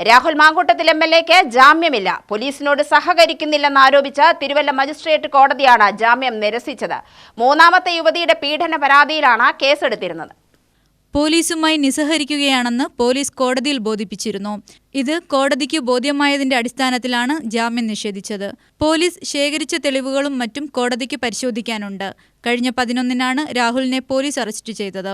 Rahul Mamkootathil M L എക്ക് ജാമ്യമില്ല. പോലീസിനോട് സഹകരിക്കുന്നില്ലെന്ന് ആരോപിച്ച Thiruvalla magistrate കോടതിയാണ് ജാമ്യം നിരസിച്ചത്. മൂന്നാമത്തെ യുവതിയുടെ പീഡന പരാതിയിലാണ് കേസെടുത്തിരുന്നത്. പോലീസുമായി നിസ്സഹരിക്കുകയാണെന്ന് പോലീസ് കോടതിയിൽ ബോധിപ്പിച്ചിരുന്നു. ഇത് കോടതിക്ക് ബോധ്യമായതിന്റെ അടിസ്ഥാനത്തിലാണ് ജാമ്യം നിഷേധിച്ചത്. പോലീസ് ശേഖരിച്ച തെളിവുകളും മറ്റും കോടതിക്ക് പരിശോധിക്കാനുണ്ട്. കഴിഞ്ഞ പതിനൊന്നിനാണ് രാഹുലിനെ പോലീസ് അറസ്റ്റ് ചെയ്തത്.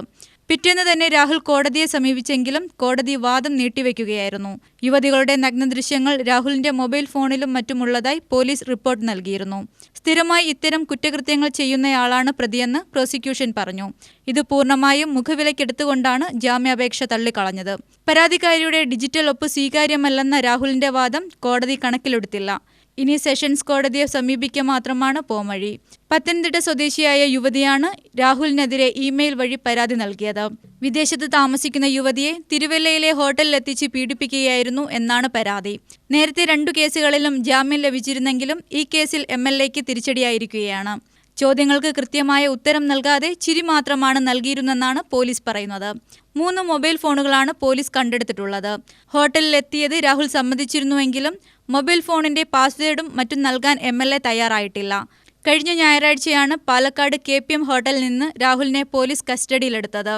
പിറ്റേന്ന് തന്നെ രാഹുൽ കോടതിയെ സമീപിച്ചെങ്കിലും കോടതി വാദം നീട്ടിവെക്കുകയായിരുന്നു. യുവതികളുടെ നഗ്നദൃശ്യങ്ങൾ രാഹുലിന്റെ മൊബൈൽ ഫോണിലും മറ്റുമുള്ളതായി പോലീസ് റിപ്പോർട്ട് നൽകിയിരുന്നു. സ്ഥിരമായി ഇത്തരം കുറ്റകൃത്യങ്ങൾ ചെയ്യുന്നയാളാണ് പ്രതിയെന്ന് പ്രോസിക്യൂഷൻ പറഞ്ഞു. ഇത് പൂർണമായും മുഖവിലക്കെടുത്തുകൊണ്ടാണ് ജാമ്യാപേക്ഷ തള്ളിക്കളഞ്ഞത്. പരാതിക്കാരിയുടെ ഡിജിറ്റൽ ഒപ്പ് സ്വീകാര്യമല്ലെന്ന രാഹുലിന്റെ വാദം കോടതി കണക്കിലെടുത്തില്ല. ഇനി സെഷൻസ് കോടതിയെ സമീപിക്കുക മാത്രമാണ് പോംവഴി. പത്തനംതിട്ട സ്വദേശിയായ യുവതിയാണ് രാഹുലിനെതിരെ ഇമെയിൽ വഴി പരാതി നൽകിയത്. വിദേശത്ത് താമസിക്കുന്ന യുവതിയെ തിരുവല്ലയിലെ ഹോട്ടലിലെത്തിച്ച് പീഡിപ്പിക്കുകയായിരുന്നു എന്നാണ് പരാതി. നേരത്തെ രണ്ടു കേസുകളിലും ജാമ്യം ലഭിച്ചിരുന്നെങ്കിലും ഈ കേസിൽ എം എൽ എക്ക് തിരിച്ചടിയായിരിക്കുകയാണ്. ചോദ്യങ്ങൾക്ക് കൃത്യമായ ഉത്തരം നൽകാതെ ചിരി മാത്രമാണ് നൽകിയിരുന്നെന്നാണ് പോലീസ് പറയുന്നത്. മൂന്ന് മൊബൈൽ ഫോണുകളാണ് പോലീസ് കണ്ടെടുത്തിട്ടുള്ളത്. ഹോട്ടലിൽ എത്തിയത് രാഹുൽ സമ്മതിച്ചിരുന്നുവെങ്കിലും മൊബൈൽ ഫോണിന്റെ പാസ്വേഡും മറ്റും നൽകാൻ എ തയ്യാറായിട്ടില്ല. കഴിഞ്ഞ ഞായറാഴ്ചയാണ് പാലക്കാട് കെ പി എം ഹോട്ടലിൽ നിന്ന് രാഹുലിനെ പോലീസ് കസ്റ്റഡിയിലെടുത്തത്.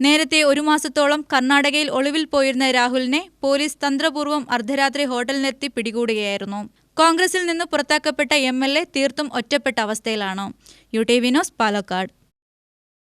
നേരത്തെ ഒരു മാസത്തോളം കർണാടകയിൽ ഒളിവിൽ പോയിരുന്ന രാഹുലിനെ പോലീസ് തന്ത്രപൂർവം അർദ്ധരാത്രി ഹോട്ടലിനെത്തി പിടികൂടുകയായിരുന്നു. കോൺഗ്രസിൽ നിന്ന് പുറത്താക്കപ്പെട്ട എം എൽ എ തീർത്തും ഒറ്റപ്പെട്ട അവസ്ഥയിലാണ്. U T Vinod Palakkad.